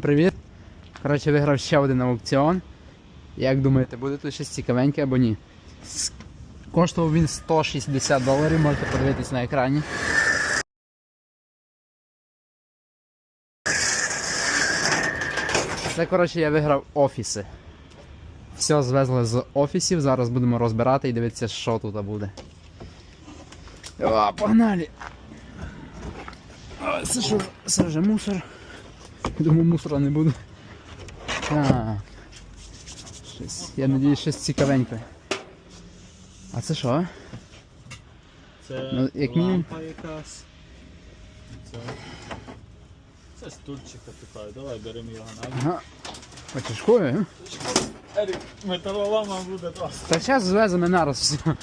Привіт! Коротше, виграв ще один аукціон. Як думаєте, буде тут щось цікавеньке або ні? Коштував він 160 доларів, можете подивитись на екрані. Це, коротше, я виграв офіси. Все звезли з офісів, зараз будемо розбирати і дивитися, що тут буде. О, погнали! Це що? Це вже мусор. Думаю, мусора не буде. Так. Щось, я надіюсь, щось цікавеньке. А це що? Це Ну, як мінімум- лампа якась. Це, це стульчика питаю. Давай беремо його на. Ага. Хочеш кою? Ерік, металолома буде досить. Та зараз звеземо нараз все.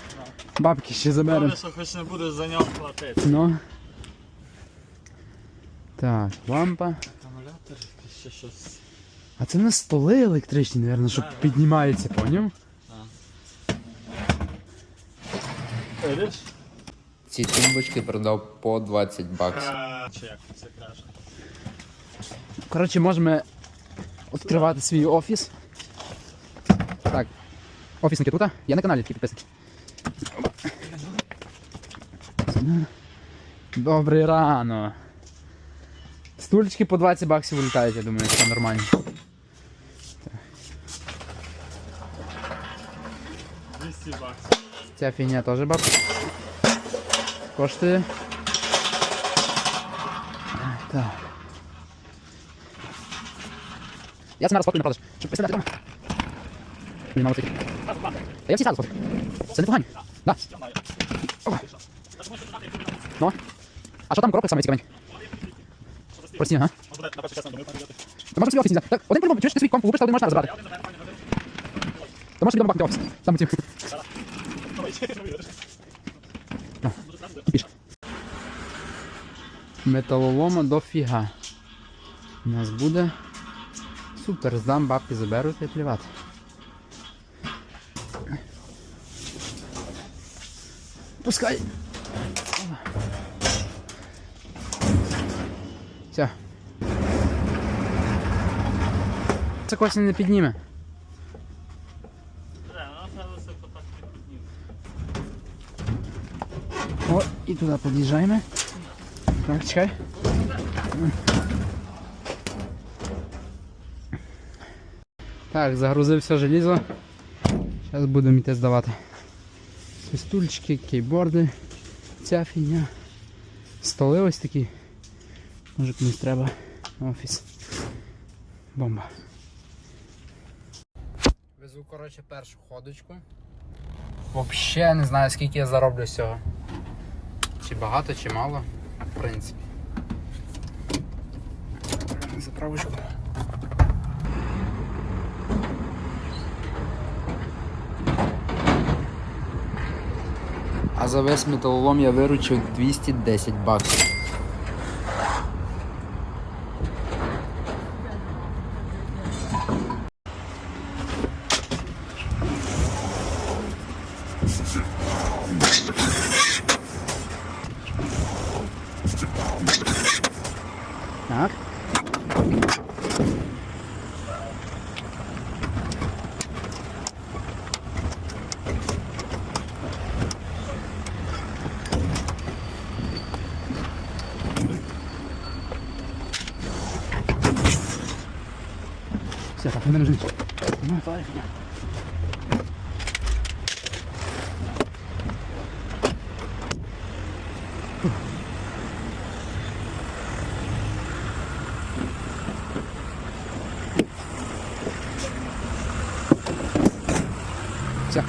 Бабки ще заберемо. Добре, що хоч не будеш за нього платити. Ну. Так, лампа. Ще щось. А це на столи електричні, мабуть, що Да, да. піднімається, поняв? Видиш? Ці тумбочки продав по 20 баксів. Як це каже? Коротше, можемо відкривати свій офіс. Так. Офісники тут. Я на каналі такі підписані. Добрий рано. Стульчики по 20 баксів вилітають, я думаю, це нормально. Так. 200 баксів. Ця фігня теж бабка. Коштує. Так. Я це зараз на продаж, щоб виставляти дома. Мені мало цих. Та я всі зараз фоткаю. Це непогані. Да. Ну. А що там коробка саме цікавенька? Прості, ага. Та можна собі офіс не. Так, один по-любому, чуєш комп, лупиш, та один можна розбирати. Та можеш собі бахнути офіс. Ну. Металолома до. У нас буде. Супер, здам, бабки заберуть і плівати. Пускай. Це не підніме. О, і туди під'їжджаємо. Так, чекай. Так, загрузив все желізо. Зараз будемо йти здавати. Ці стульчики, кейборди, ця фігня. Столи ось такі. Може комусь треба офіс. Бомба. Везу, коротше, першу ходочку. Взагалі не знаю, скільки я зароблю з цього. Чи багато, чи мало, в принципі. Заправочку. А за весь металолом я виручив 210 баксів. Так. Ну. Все.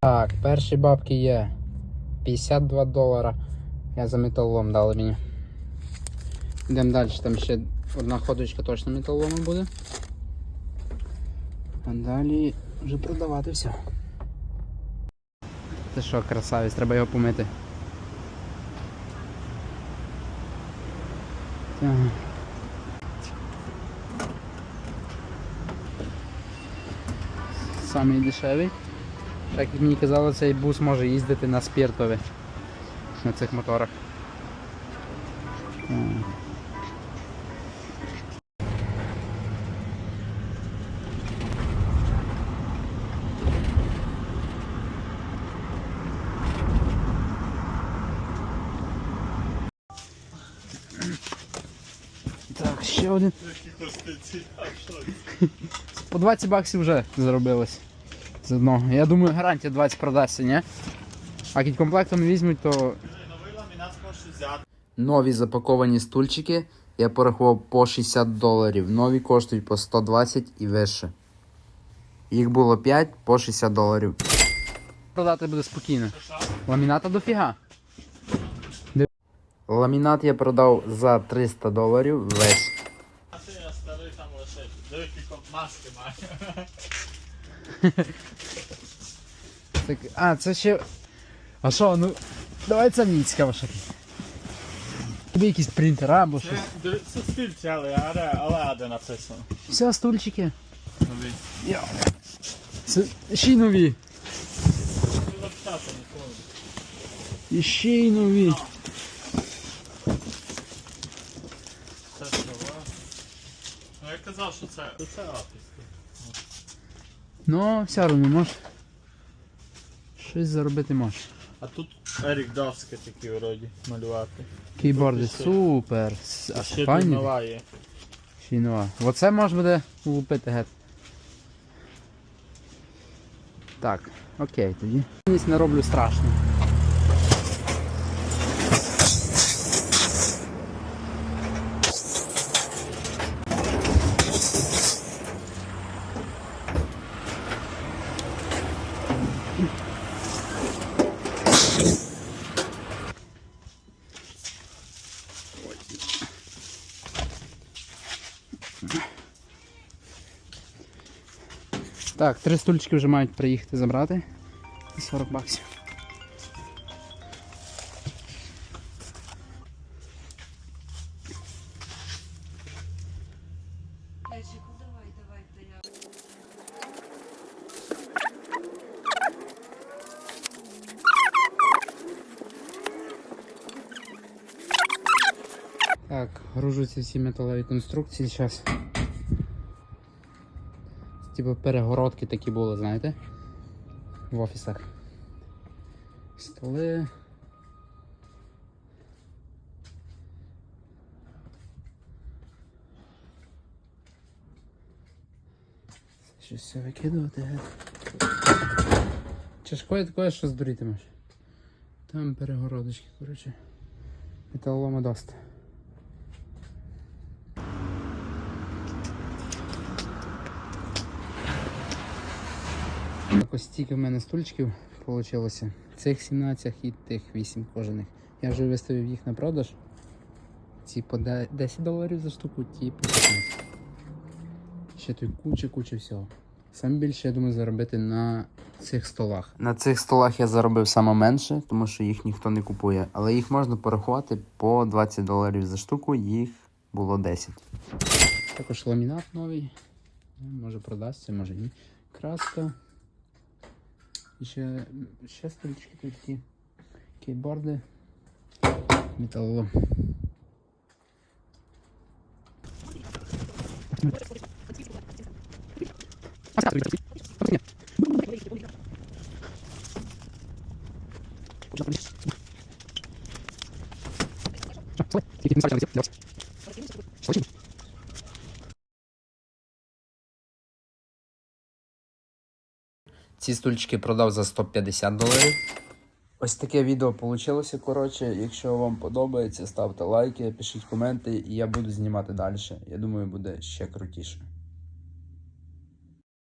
Так, перші бабки є. 52 долара. Я за металолом дали мені. Йдемо далі, там ще одна ходочка точно металолому буде. А далі вже продавати все. Це що, красавець, треба його помити. Самий дешевий. Так як мені казали, цей бус може їздити на спіртові на цих моторах. Так. Ще один. По 20 баксів вже заробилось. З одного. Я думаю, гарантія 20 продасться, ні? А як комплектом візьмуть, то. Нові запаковані стульчики я порахував по 60 доларів. Нові коштують по 120 і вище. Їх було 5 по 60 доларів. продати буде спокійно. Ламіната дофіга. Ламінат я продав за 300 доларів весь. А ти я старий там лишить. Диви, які маски має. Так, а, це ще. А що, ну. Давай це мені цікаво, що. Тобі якісь принтери або щось. Це стільці, але, але, написано. Все, стульчики. Новий. Йо. Це ще й нові. І ще й нові. Це що, ва? Ну я казав, що це. Це апіс. Ну, все одно можеш. Щось заробити можеш. А тут Ерік Давський такі вроді малювати. Кейборди ще- супер. С- А Ще файні. нова є. Ще й нова. Оце можна буде лупити гет. Так, окей, тоді. Ніс не роблю страшно. Так, три стульчики вже мають приїхати забрати. 40 баксів. Так, гружу ці всі металеві конструкції зараз. Типу перегородки такі були, знаєте? В офісах. Столи. Це Щось все викидувати. Чашкою такое, що здурітимеш. Там перегородочки, коротше. Металолома доста. Ось стільки в мене стульчиків вийшло. Цих 17 і тих 8 кожаних. Я вже виставив їх на продаж. Ці по 10 доларів за штуку, ті по 15. Ще тут куча-куча всього. Саме більше, я думаю, заробити на цих столах. На цих столах я заробив саме менше, тому що їх ніхто не купує. Але їх можна порахувати по 20 доларів за штуку, їх було 10. Також ламінат новий. Може продасться, може ні. Краска. І ще, ще стульчики тут такі. Кейборди. Металолом. Ці стульчики продав за 150 доларів. Ось таке відео вийшло. Коротше, якщо вам подобається, ставте лайки, пишіть коменти, і я буду знімати далі. Я думаю, буде ще крутіше.